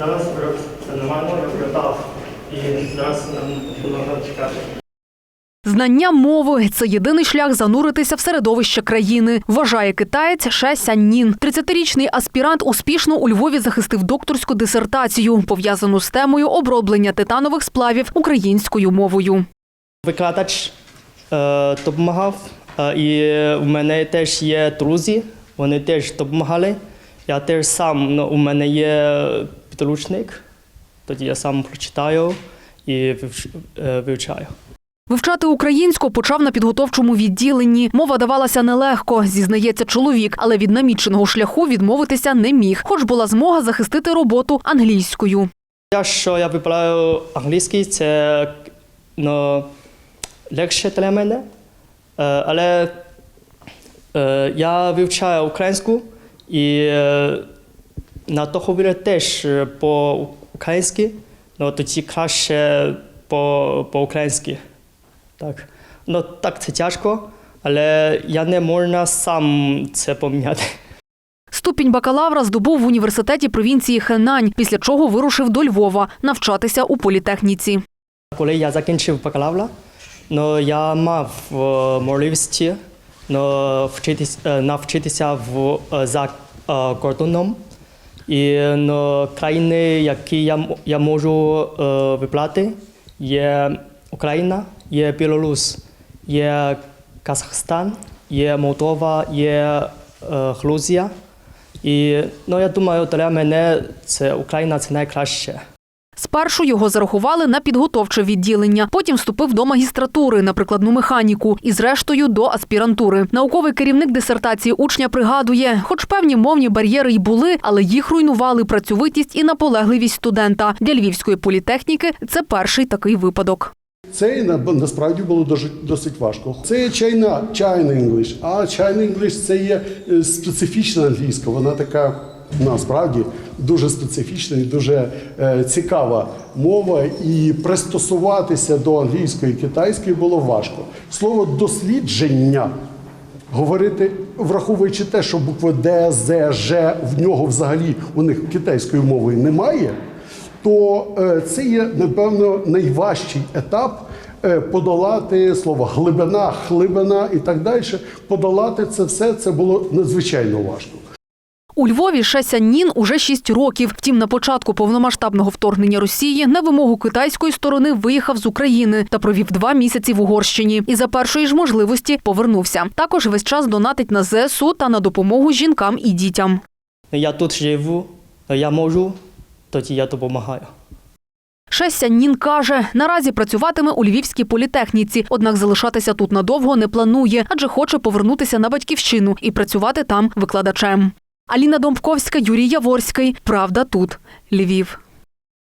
Зараз все нормально, я. І зараз нам потрібно чекати. Знання мови це єдиний шлях зануритися в середовище країни, вважає китаєць Ше Сяннін. 30-річний аспірант успішно у Львові захистив докторську дисертацію, пов'язану з темою оброблення титанових сплавів українською мовою. Викладач е, допомагав, е, і в мене теж є друзі, вони теж допомагали. Я теж сам, ну, у мене є підручник, тоді я сам прочитаю і е, вивчаю. Вивчати українську почав на підготовчому відділенні. Мова давалася нелегко, зізнається чоловік, але від наміченого шляху відмовитися не міг, хоч була змога захистити роботу англійською. Я що я вибираю англійський, це ну, легше для мене. Е, але е, я вивчаю українську і е, на договір теж по-українськи, ну тоді краще по- по-українськи. Так. Ну так це тяжко, але я не можна сам це поміняти. Ступінь бакалавра здобув в університеті провінції Хенань, після чого вирушив до Львова навчатися у політехніці. Коли я закінчив бакалавра, ну, я мав е, можливість ну, е, навчитися в, е, за е, кордоном. І ну, країни, які я, я можу е, вибрати, є Україна, є Білорусь, є Казахстан, є Молдова, є е, Грузія. І ну, я думаю, для мене це Україна це найкраще. Спершу його зарахували на підготовче відділення, потім вступив до магістратури на прикладну механіку і, зрештою, до аспірантури. Науковий керівник дисертації учня пригадує, хоч певні мовні бар'єри й були, але їх руйнували працьовитість і наполегливість студента. Для львівської політехніки це перший такий випадок. Це насправді було досить, важко. Це є China, China English, а China English – це є е, специфічна англійська. Вона така насправді дуже специфічна і дуже е, цікава мова. І пристосуватися до англійської і китайської було важко. Слово дослідження говорити, враховуючи те, що букви Д, З, Ж в нього взагалі у них китайської мови немає, то е, це є, напевно, найважчий етап е, подолати слово глибина, хлибина і так далі. Подолати це все це було надзвичайно важко. У Львові Шеся Нін уже шість років. Втім, на початку повномасштабного вторгнення Росії на вимогу китайської сторони виїхав з України та провів два місяці в Угорщині. І за першої ж можливості повернувся. Також весь час донатить на ЗСУ та на допомогу жінкам і дітям. Я тут живу, я можу, тоді я допомагаю. Шеся Нін каже, наразі працюватиме у львівській політехніці, однак залишатися тут надовго не планує, адже хоче повернутися на батьківщину і працювати там викладачем. Аліна Домбковська, Юрій Яворський. Правда тут. Львів.